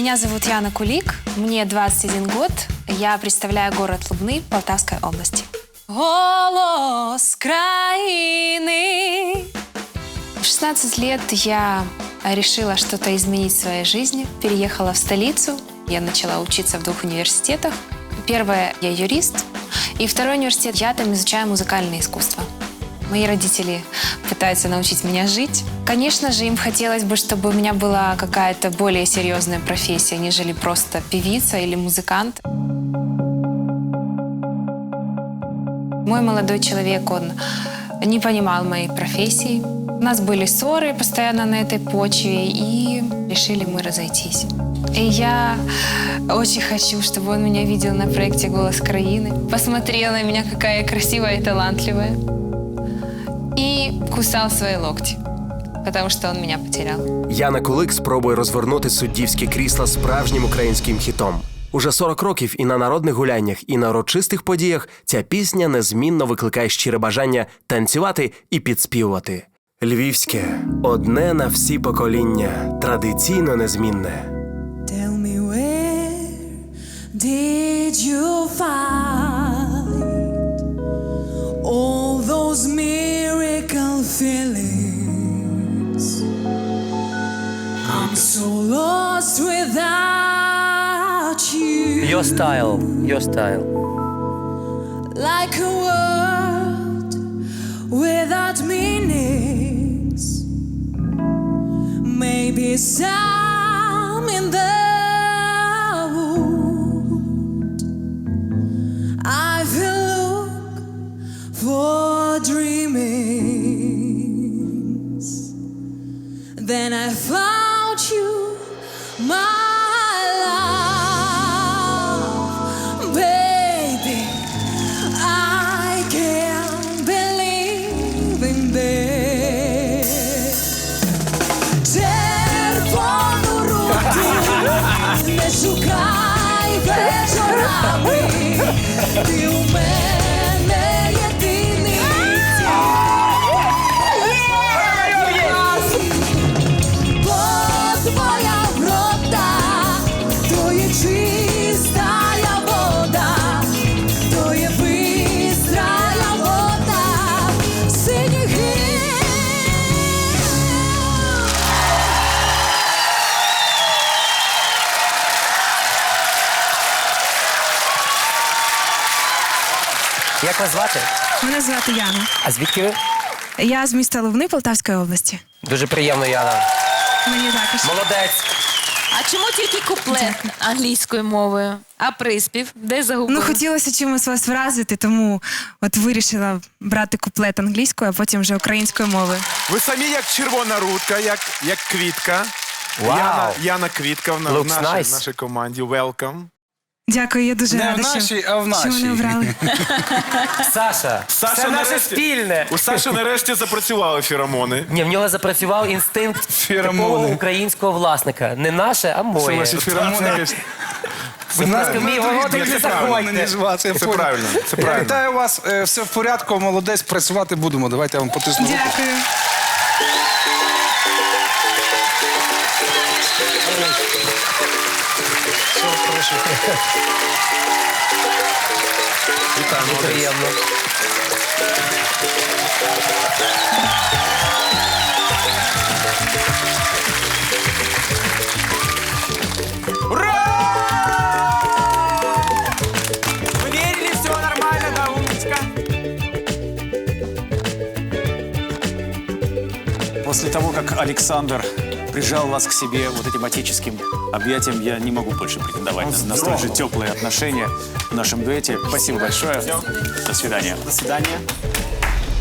Меня зовут Яна Кулик, мне 21 год. Я представляю город Лубны Полтавской области. Голос краины. В 16 лет я решила что-то изменить в своей жизни. Переехала в столицу. Я начала учиться в двух университетах. Первое – я юрист. И второй университет – я там изучаю музыкальное искусство. Мои родители пытаются научить меня жить. Конечно же, им хотелось бы, чтобы у меня была какая-то более серьезная профессия, нежели просто певица или музыкант. Мой молодой человек, он не понимал моей профессии. У нас были ссоры постоянно на этой почве, и решили мы разойтись. И я очень хочу, чтобы он меня видел на проекте «Голос Краины», посмотрел на меня, какая я красивая и талантливая, и кусал свои локти, потому что он меня потерял. Яна Кулик спробує розвернути суддівське крісло справжнім українським хітом. Уже 40 років і на народних гуляннях, і на урочистих подіях ця пісня незмінно викликає щире бажання танцювати і підспівувати. Львівське одне на всі покоління, традиційно незмінне. Tell me where did you I'm so lost without you. Your style, your style. like a word without meanings. Maybe some in the wood. I've look for dreamings. Then I found believe. Червону руку не шукай вечорами. Ти у мене Як вас звати? Мене звати Яна. А звідки ви? Я з міста Лубни Полтавської області. Дуже приємно, Яна. Мені також. Молодець. А чому тільки куплет англійською мовою, а приспів? Де загубили? Ну, хотілося чимось вас вразити, тому от вирішила брати куплет англійською, а потім вже українською мовою. Ви самі як червона рудка, як, як квітка. Вау. Яна, Яна Квітка в, на- в Looks нашій, nice. в нашій команді. Welcome. Дякую, я дуже Не в рада, що, нашій, а в що нашій. мене обрали. Саша, Саша це наше нарешті- спільне. У Саші нарешті запрацювали феромони. Ні, в нього запрацював інстинкт Феромони. типового українського власника. Не наше, а Це моє. наші феромони. Будь ласка, в мій городик Ні, не це правильно, заходьте. це, Це правильно, це правильно. Вітаю вас, е, все в порядку, молодець, працювати будемо. Давайте я вам потисну руку. Дякую. Дуже приємно. Вы верили, все нормально, да, умничка? После того, как Александр прижал вас к себе вот этим отеческим объятием, я не могу больше претендовать на, на столь же теплые отношения в нашем дуэте. Спасибо большое. До свидания. До свидания.